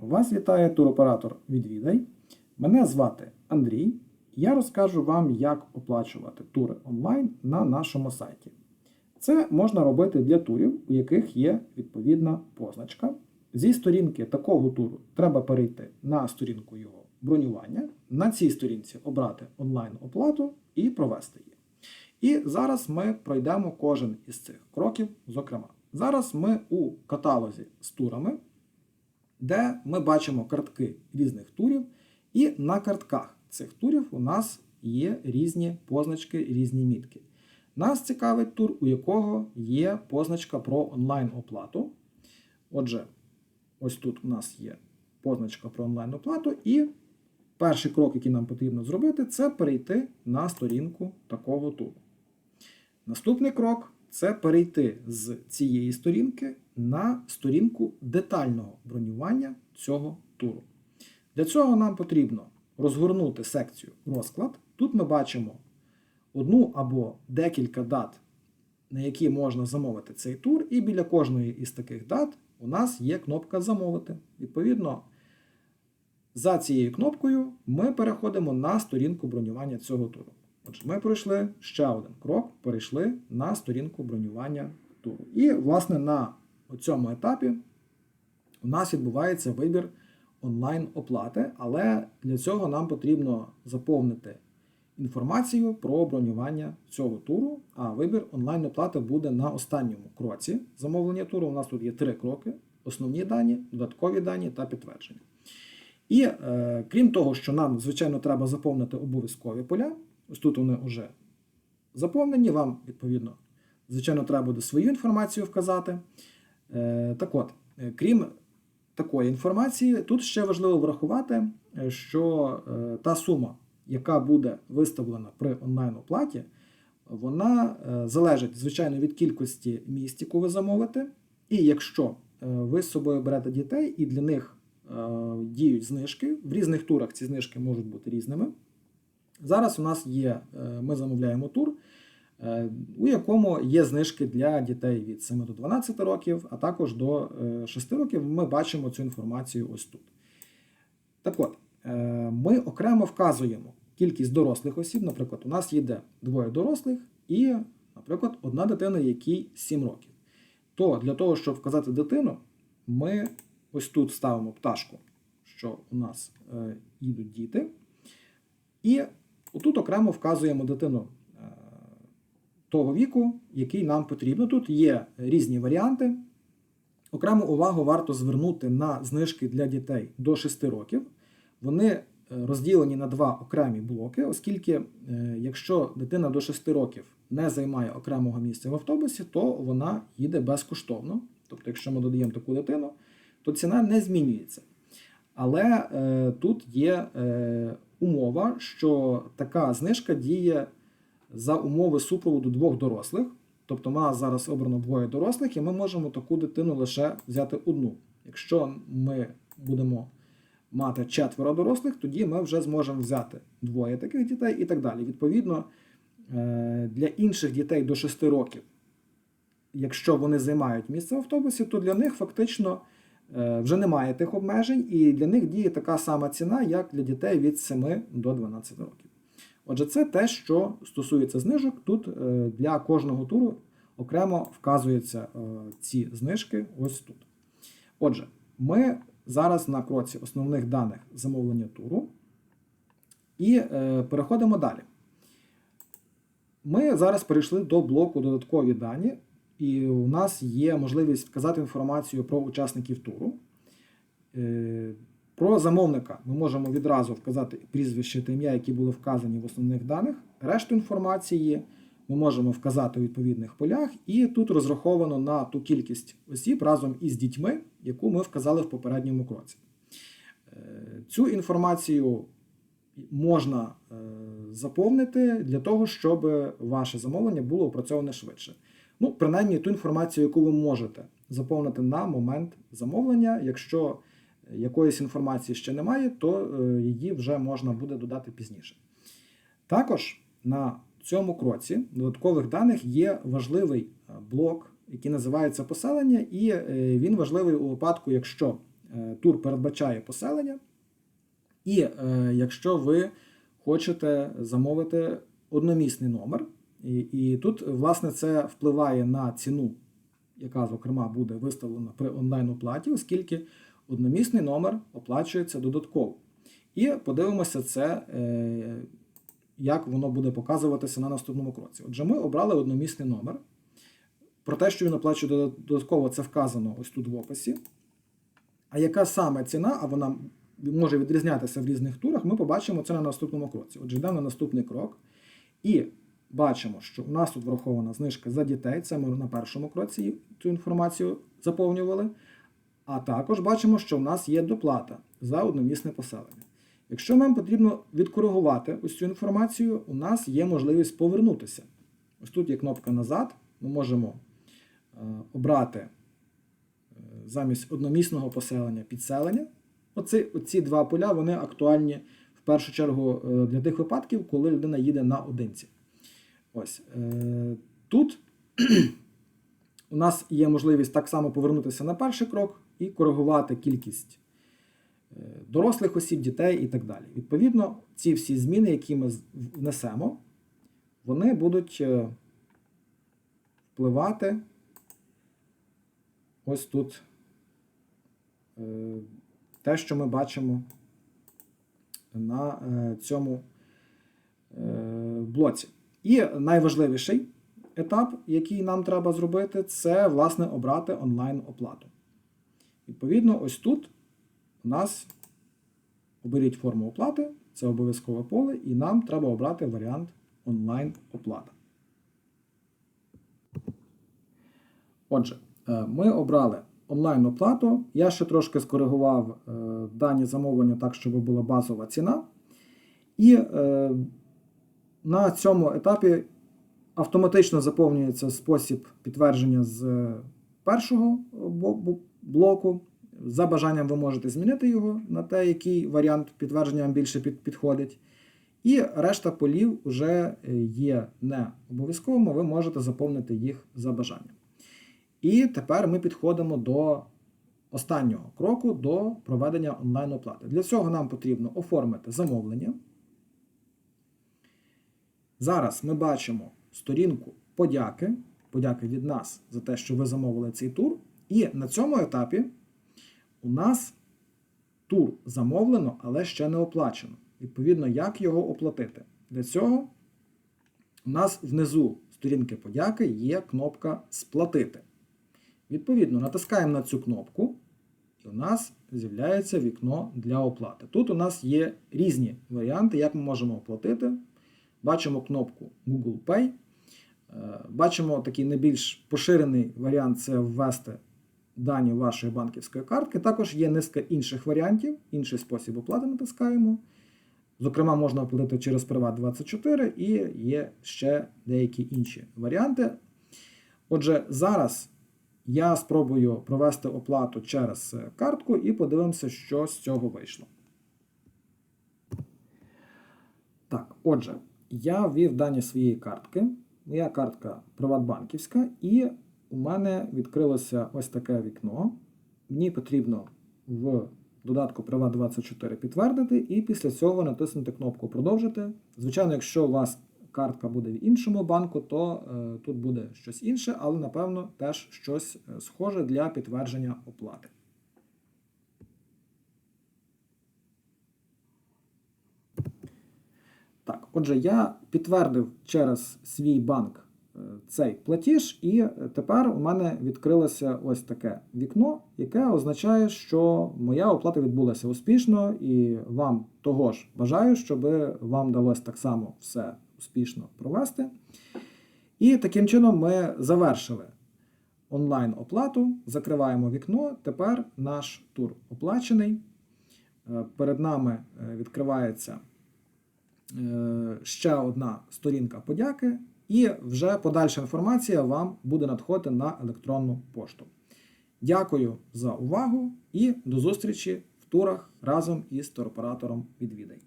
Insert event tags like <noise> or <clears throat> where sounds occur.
Вас вітає туроператор Відвідай. Мене звати Андрій. Я розкажу вам, як оплачувати тури онлайн на нашому сайті. Це можна робити для турів, у яких є відповідна позначка. Зі сторінки такого туру треба перейти на сторінку його бронювання. На цій сторінці обрати онлайн-оплату і провести її. І зараз ми пройдемо кожен із цих кроків. Зокрема, зараз ми у каталозі з турами, де ми бачимо картки різних турів, і на картках цих турів у нас є різні позначки, різні мітки. Нас цікавить тур, у якого є позначка про онлайн-оплату. Отже, ось тут у нас є позначка про онлайн-оплату, і перший крок, який нам потрібно зробити, це перейти на сторінку такого туру. Наступний крок це перейти з цієї сторінки на сторінку детального бронювання цього туру. Для цього нам потрібно розгорнути секцію розклад. Тут ми бачимо одну або декілька дат, на які можна замовити цей тур, і біля кожної із таких дат у нас є кнопка Замовити. Відповідно, за цією кнопкою ми переходимо на сторінку бронювання цього туру. Отже, ми пройшли ще один крок, перейшли на сторінку бронювання туру. І, власне, на цьому етапі у нас відбувається вибір онлайн-оплати, але для цього нам потрібно заповнити інформацію про бронювання цього туру. А вибір онлайн-оплати буде на останньому кроці замовлення туру. У нас тут є три кроки: основні дані, додаткові дані та підтвердження. І е, крім того, що нам, звичайно, треба заповнити обов'язкові поля. Ось тут вони вже заповнені. Вам, відповідно, звичайно, треба буде свою інформацію вказати. Е, так от, е, крім такої інформації, тут ще важливо врахувати, е, що та сума, яка буде виставлена при онлайн-оплаті, вона залежить, звичайно, від кількості місць, яку ви замовите. І якщо ви з собою берете дітей і для них діють знижки, в різних турах ці знижки можуть бути різними. Зараз у нас є, е, ми замовляємо тур, е, у якому є знижки для дітей від 7 до 12 років, а також до е, 6 років. Ми бачимо цю інформацію ось тут. Так от, е, ми окремо вказуємо кількість дорослих осіб. Наприклад, у нас їде двоє дорослих і, наприклад, одна дитина, якій 7 років. То для того, щоб вказати дитину, ми ось тут ставимо пташку, що у нас е, їдуть діти. І отут окремо вказуємо дитину е, того віку, який нам потрібно. Тут є різні варіанти. Окрему увагу варто звернути на знижки для дітей до 6 років. Вони е, розділені на два окремі блоки, оскільки, е, якщо дитина до 6 років не займає окремого місця в автобусі, то вона їде безкоштовно. Тобто, якщо ми додаємо таку дитину, то ціна не змінюється. Але е, тут є е, умова, що така знижка діє за умови супроводу двох дорослих. Тобто, нас зараз обрано двоє дорослих, і ми можемо таку дитину лише взяти одну. Якщо ми будемо мати четверо дорослих, тоді ми вже зможемо взяти двоє таких дітей і так далі. Відповідно, е, для інших дітей до 6 років, якщо вони займають місце в автобусі, то для них фактично вже немає тих обмежень, і для них діє така сама ціна, як для дітей від 7 до 12 років. Отже, це те, що стосується знижок. Тут е, для кожного туру окремо вказуються е, ці знижки ось тут. Отже, ми зараз на кроці основних даних замовлення туру і е, переходимо далі. Ми зараз перейшли до блоку додаткові дані, і у нас є можливість вказати інформацію про учасників туру. Е, Про замовника ми можемо відразу вказати прізвище та ім'я, які були вказані в основних даних. Решту інформації ми можемо вказати у відповідних полях, і тут розраховано на ту кількість осіб разом із дітьми, яку ми вказали в попередньому кроці. Е, Цю інформацію можна е, заповнити для того, щоб ваше замовлення було опрацьоване швидше. Ну, принаймні ту інформацію, яку ви можете заповнити на момент замовлення. Якщо якоїсь інформації ще немає, то е, її вже можна буде додати пізніше. Також на цьому кроці додаткових даних є важливий е, блок, який називається поселення, і е, він важливий у випадку, якщо е, тур передбачає поселення. І е, якщо ви хочете замовити одномісний номер, і, і тут, власне, це впливає на ціну, яка, зокрема, буде виставлена при онлайн-оплаті, оскільки одномісний номер оплачується додатково. І подивимося це, е, як воно буде показуватися на наступному кроці. Отже, ми обрали одномісний номер. Про те, що він оплачує додатково, це вказано ось тут в описі. А яка саме ціна, а вона може відрізнятися в різних турах, ми побачимо це на наступному кроці. Отже, йдемо на наступний крок. І бачимо, що у нас тут врахована знижка за дітей. Це ми на першому кроці цю інформацію заповнювали. А також бачимо, що в нас є доплата за одномісне поселення. Якщо нам потрібно відкоригувати ось цю інформацію, у нас є можливість повернутися. Ось тут є кнопка назад. Ми можемо е, обрати е, замість одномісного поселення підселення. Оці, оці два поля вони актуальні в першу чергу е, для тих випадків, коли людина їде наодинці. Ось е, тут <clears throat> у нас є можливість так само повернутися на перший крок і коригувати кількість е, дорослих осіб, дітей і так далі. Відповідно, ці всі зміни, які ми внесемо, вони будуть е, впливати ось тут те, що ми бачимо на цьому блоці. І найважливіший етап, який нам треба зробити, це власне обрати онлайн-оплату. Відповідно, ось тут у нас оберіть форму оплати, це обов'язкове поле, і нам треба обрати варіант онлайн-оплата. Отже, е, ми обрали онлайн-оплату. Я ще трошки скоригував е, дані замовлення так, щоб була базова ціна. І е, на цьому етапі автоматично заповнюється спосіб підтвердження з першого бо- бо- блоку. За бажанням ви можете змінити його на те, який варіант підтвердження вам більше підходить. І решта полів вже є не обов'язковими, ви можете заповнити їх за бажанням. І тепер ми підходимо до останнього кроку до проведення онлайн-оплати. Для цього нам потрібно оформити замовлення. Зараз ми бачимо сторінку подяки, подяки від нас за те, що ви замовили цей тур. І на цьому етапі у нас тур замовлено, але ще не оплачено. Відповідно, як його оплатити? Для цього у нас внизу сторінки подяки є кнопка Сплатити. Відповідно, натискаємо на цю кнопку, і у нас з'являється вікно для оплати. Тут у нас є різні варіанти, як ми можемо оплатити. Бачимо кнопку Google Pay. Е, Бачимо такий найбільш поширений варіант це ввести дані вашої банківської картки. Також є низка інших варіантів, інший спосіб оплати натискаємо. Зокрема, можна оплатити через Приват24 і є ще деякі інші варіанти. Отже, зараз я спробую провести оплату через е, картку і подивимося, що з цього вийшло. Так, отже, я ввів дані своєї картки. Моя картка Приватбанківська, і у мене відкрилося ось таке вікно. Мені потрібно в додатку Приват24 підтвердити, і після цього натиснути кнопку Продовжити. Звичайно, якщо у вас картка буде в іншому банку, то е, тут буде щось інше, але напевно теж щось е, схоже для підтвердження оплати. Так, отже, я підтвердив через свій банк е, цей платіж, і тепер у мене відкрилося ось таке вікно, яке означає, що моя оплата відбулася успішно, і вам того ж бажаю, щоб вам вдалося так само все успішно провести. І таким чином ми завершили онлайн-оплату, закриваємо вікно. Тепер наш тур оплачений. Е, Перед нами е, відкривається ще одна сторінка подяки, і вже подальша інформація вам буде надходити на електронну пошту. Дякую за увагу і до зустрічі в турах разом із туроператором Відвідай.